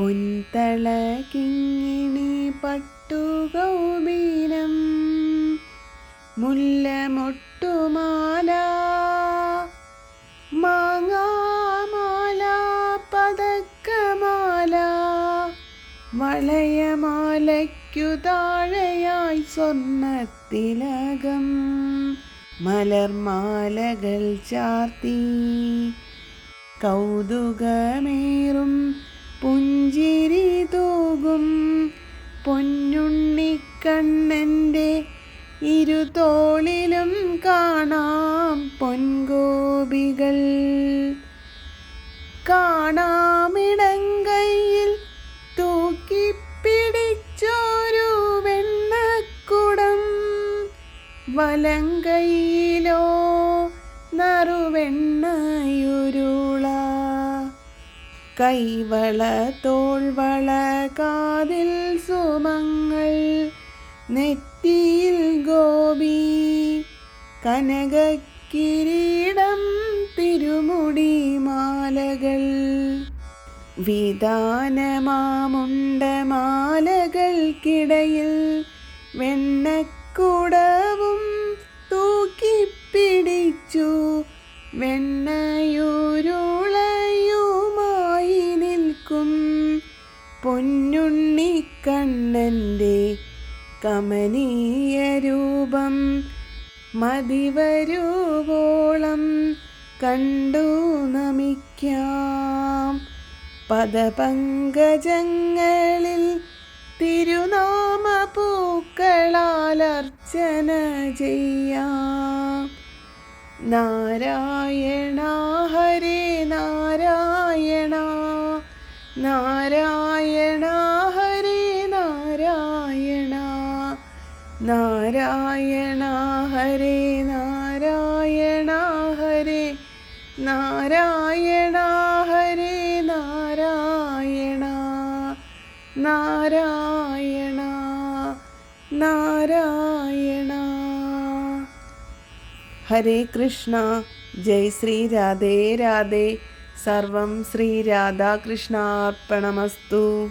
പൊൻതള കിങ്ങിണി പട്ടുകൗബീനം മുല്ലമൊട്ടുമാല മാങ്ങാമാല പതക്കമാല വളയമാലയ്ക്കു താഴെയായി മലർമാലകൾ ചാർത്തി കൗതുകമേറും പുഞ്ചിരി തൂകും പൊന്നുണ്ണിക്കണ്ണന്റെ ഇരുതോളിലും കാണാം പൊൻഗോപികൾ. കാണാമിടങ്കയിൽ തൂക്കിപ്പിടിച്ചൊരു വെണ്ണക്കുടം വലങ്കയിലോ നറുവെണ്ണയുരുള കൈവള തോൾവള കാതിൽ സുമങ്ങൾ നെറ്റിയിൽ ഗോപി കനകക്കിരീടം തിരുമുടി മാലകൾ. വിധാനമാമുണ്ട മാലകൾക്കിടയിൽ വെണ്ണക്കുടവും തൂക്കിപ്പിടിച്ചു വെണ്ണയുരുളയുമായി പൊന്നുണ്ണിക്കണ്ണന്റെ കമനീയ രൂപം മതിവരൂവോളം കണ്ടു നമിക്കാം. പദപങ്കജങ്ങളിൽ തിരുനാമ പൂക്കളാൽ അർച്ചന ചെയ്യാം. നാരായണ ഹരേ നാരായണ നാരായണ നാരായണ ഹരേ നാരായണ ഹരേ നാരായണ ഹരേ നാരായണ നാരായണ നാരായണ. ഹരേ കൃഷ്ണ ജയ് ശ്രീ രാധേ രാധേ. സർവം ശ്രീ രാധാകൃഷ്ണാർപ്പണമസ്തു.